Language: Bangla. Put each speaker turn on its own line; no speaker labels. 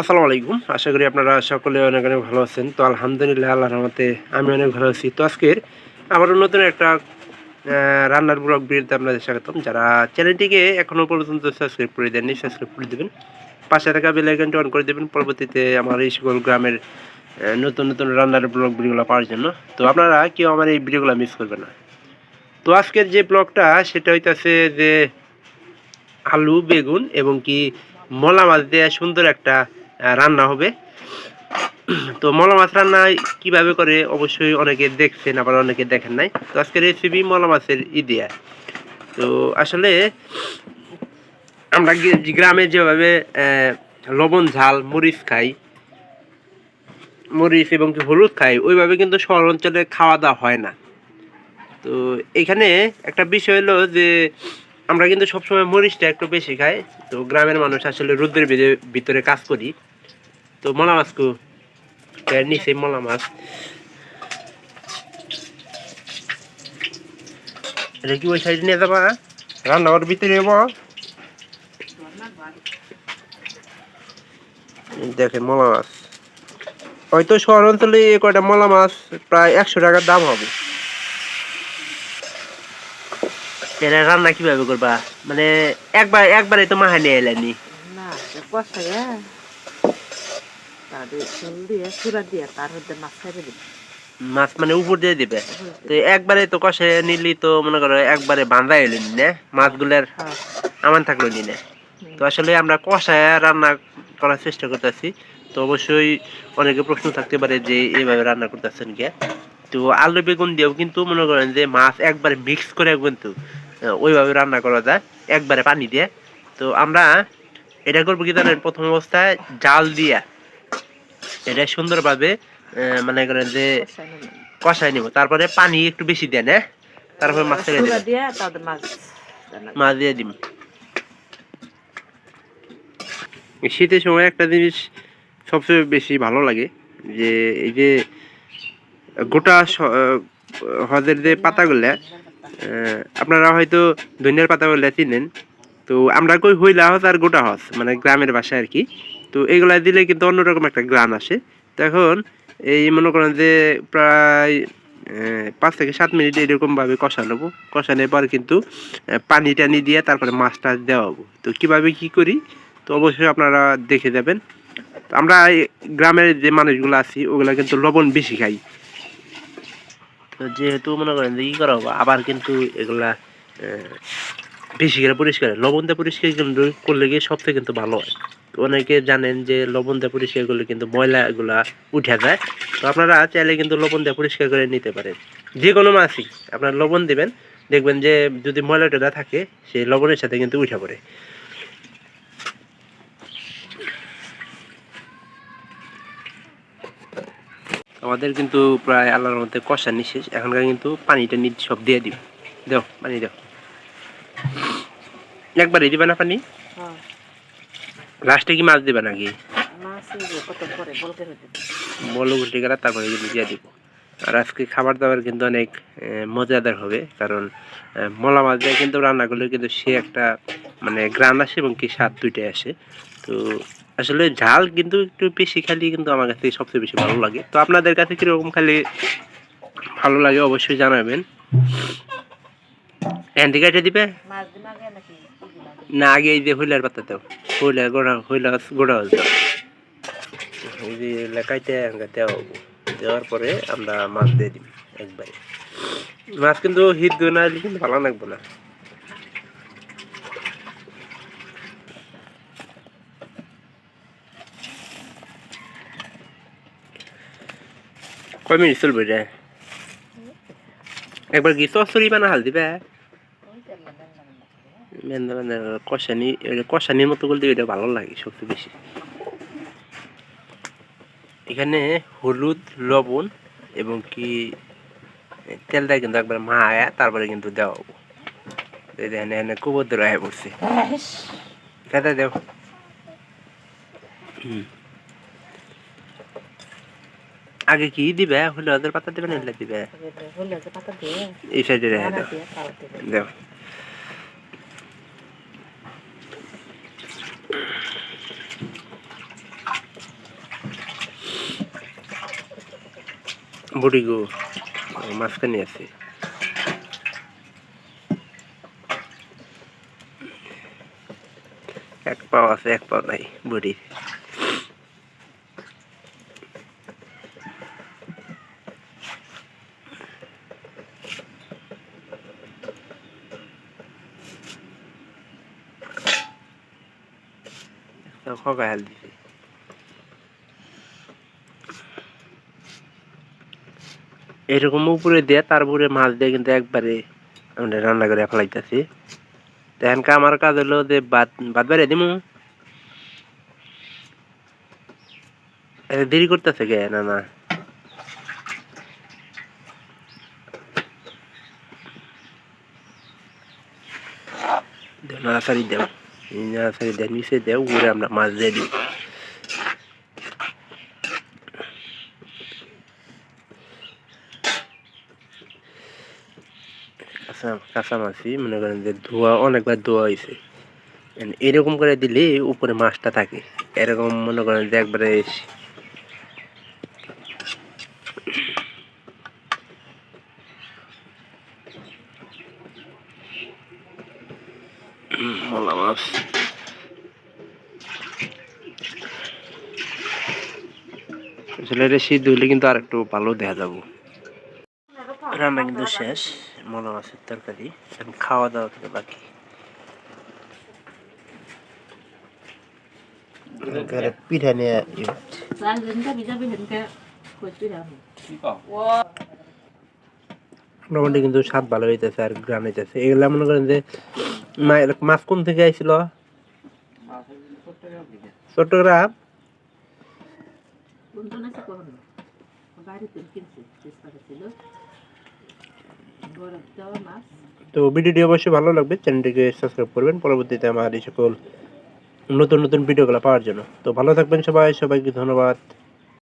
আসসালামু আলাইকুম। আশা করি আপনারা সকলে অনেক অনেক ভালো আছেন। তো আলহামদুলিল্লাহ আল্লাহ রহমতে আমি অনেক ভালো আছি। তো আজকের আবারও নতুন একটা রান্নার ব্লগ ভিডিওতে আপনাদের স্বাগতম। যারা চ্যানেলটিকে এখনও পর্যন্ত সাবস্ক্রাইব করে দেননি সাবস্ক্রাইব করে দেবেন। পাশে থাকা বেল আইকনটি অন করে দেবেন পরবর্তীতে আমার এই সকল গ্রামের নতুন নতুন রান্নার ব্লগ ভিডিওগুলো পাওয়ার জন্য। তো আপনারা কেউ আমার এই ভিডিওগুলো মিস করবেন না। তো আজকের যে ব্লগটা সেটা হইতাছে যে আলু, বেগুন এবং কি মলা মাছ দিয়ে সুন্দর একটা রান্না হবে। তো মলা মাছ রান্না কীভাবে করে অবশ্যই অনেকে দেখছেন, আবার অনেকে দেখেন নাই। তো আজকের রেসিপি মলা মাছের ইদিয়া তো আসলে আমরা গ্রামে যেভাবে লবণ, ঝাল, মরিচ খাই, মরিচ এবং হলুদ খাই, ওইভাবে কিন্তু শহর অঞ্চলে খাওয়া দাওয়া হয় না। তো এখানে একটা বিষয় হলো যে, আমরা কিন্তু সবসময় মরিচটা একটু বেশি খাই। তো গ্রামের মানুষ আসলে রোদের ভিতরে- ভিতরে কাজ করি। তো মলা মাছ কু এর নিচে মলা মাছ। এটা কি ওই সাইড নিয়ে যাবা? রান্নাঘর ভিতরে যাব? দেখেন মলা মাছ। হয়তো শহর অঞ্চলে কয়টা মলা মাছ প্রায় একশো টাকার দাম হবে। এটা রান্না কীভাবে করবা? মানে একবার একবারে তো মাহা নিয়ে এলেনি।
না সে কষাইয়া তারপরে ঝোল দিয়ে চূড়া দিয়ে তার মধ্যে মাছ
মানে উপর দিয়ে দিবে। তো একবারে তো কষে নিলি তো মনে করো একবারে বাঁধা এলেন না মাছগুলোর
হ্যাঁ।
আমান থাকল নি তো আসলে আমরা কষায় রান্না করার চেষ্টা করতেছি। তো অবশ্যই অনেকে প্রশ্ন থাকতে পারে যে এইভাবে রান্না করতেছেন কে? তো আলু বেগুন দিয়েও কিন্তু মনে করেন যে মাছ একবারে মিক্স করে কিন্তু ওইভাবে রান্না করা যায় একবারে পানি দিয়ে। তো আমরা এটা করব কি জানেন? প্রথম অবস্থায় জাল দিয়া এটা সুন্দরভাবে মনে করেন যে
কষাই নিব।
তারপরে পানি একটু বেশি দেন হ্যাঁ? তারপরে মাছ ছেড়ে
চূড়া
দেবেন।
দিয়ে মাছ
মাছ দিয়ে দিম। শীতের সময় একটা জিনিস সবচেয়ে বেশি ভালো লাগে যে এই যে গোটা হজের যে পাতাগুলো আহ, আপনারা হয়তো ধনিয়ার পাতাগুলো চিনেন। তো আমরা কই হইলা হজ আর গোটা হজ মানে গ্রামের ভাষায় আর কি। তো এগুলা দিলে কিন্তু অন্যরকম একটা গ্রান আসে। তো এখন এই মনে করেন যে প্রায় পাঁচ থেকে সাত মিনিট এরকমভাবে কষা নেব। কষানোর পর কিন্তু পানি টানি দিয়ে তারপরে মাছটা দেওয়া হব তো কীভাবে কি করি? তো অবশ্যই আপনারা দেখে যাবেন। আমরা গ্রামের যে মানুষগুলো আছি, ওগুলা কিন্তু লবণ বেশি খাই। তো যেহেতু মনে করেন যে ই করা হব, আবার কিন্তু এগুলা বেশি করে পরিষ্কার লবণ দিয়ে পরিষ্কার করলে গিয়ে সবথেকে কিন্তু ভালো হয়। অনেকে জানেন যে লবণ দিয়ে পরিষ্কার করলে কিন্তু ময়লাগুলা উঠে যায়। তো আপনারা চাইলে কিন্তু লবণ দিয়ে পরিষ্কার করে নিতে পারেন। যে কোনো মাছই আপনার লবণ দিবেন, দেখবেন যে যদি ময়লা টয়লা থাকে, সেই লবণের সাথে কিন্তু উঠে পড়ে। আমাদের কিন্তু প্রায় আল্লাহর মধ্যে কষা নিশেষ। এখনকার কিন্তু পানিটা সব দিয়ে দিব। দাও, পানি দাও। একবারই দিবে না পানি?
হ্যাঁ।
লাস্টে কি মাছ দিবে নাকি?
বল দিবি।
উল্টে গেলে তারপরে দিয়ে দিব। আর আজকে খাবার দাবার কিন্তু অনেক মজাদার হবে কারণ মলা মাছ দিয়ে কিন্তু রান্না করলে কিন্তু সে একটা মানে গ্রান আসে এবং কি স্বাদ দুইটাই আসে। তো আসলে ঝাল কিন্তু একটু বেশি খালি কিন্তু আমার কাছে সবচেয়ে বেশি ভালো লাগে। তো আপনাদের কাছে কীরকম খালি ভালো লাগে অবশ্যই জানাবেন। হ্যান্ডি কাটে দিবে?
মাছ নাকি আগে?
না, আগে এই যে হইলার পাতা দাও হইলা গোড়া হইলা গোড়া হল এই যে লেখাইতে দেওয়া দেওয়ার পরে আমরা মাছ দিয়ে দিবি একবারে। মাছ কিন্তু হিট দিয়ে না দিলে কিন্তু ভালো লাগবে না। কয় মিনিট চলবে রে? একবার কি সসরি বানা হাল দিবে? কষানি কষানির মতো করলে এটা ভালো লাগে সবচেয়ে বেশি। এখানে হলুদ লবণ এবং কি তেল দেয় কিন্তু একবার মা আয়া তারপরে কিন্তু দেওয়া হব। দেখেন এখানে আয়া পড়ছে। দেও। আগে কি দিবে? হলে ওদের পাতা দিবে না দিবে? এই সাইডে দাও। দেও। বডি গো মাঝখানে আছে। এক পাও আছে এক পাও নাই বডি খগা হেল দিছে। এরকম উপরে দিয়ে, তারপরে মাছ দিয়ে কিন্তু একবারে আমরা রান্না করে ফেলাইতেছি। দেখেন আমার কাজ হলো যে ভাত ভাত বেড়ে দিমু। দেরি করতেছে গে না না। নাড়াচাড়ি দেও। নাড়াচাড়ি দেও নিচে দেও, উপরে আমরা মাছ দিয়ে দিই। কাঁচা কাঁচা মনে করেন যে ধোয়া, অনেকবার ধোয়া হয়েছে এরকম করে দিলে উপরে মাছটা থাকে। এরকম মনে করেন যে একবারে মলা মাছ। আসলে সিদ্ধ হলে কিন্তু আর একটু ভালো দেখা যাব। রান্না কিন্তু শেষ। মলা মাছের তরকারি এখন খাওয়া দাওয়া কিন্তু বাকি পিঠা নিয়ে মোটামুটি কিন্তু স্বাদ ভালো হইতেছে আর গ্রাম হইতেছে। এগুলা মনে করেন যে মা- মাছ কোন থেকে আইছিল? চট্টগ্রাম।
বাড়িতে কিনছি চেষ্টা ছিল।
তো ভিডিওটি অবশ্যই ভালো লাগবে, চ্যানেলটিকে সাবস্ক্রাইব করবেন, পরবর্তীতে আমার এই সকল নতুন নতুন ভিডিওগুলো পাওয়ার জন্য। তো ভালো থাকবেন সবাই, সবাইকে ধন্যবাদ।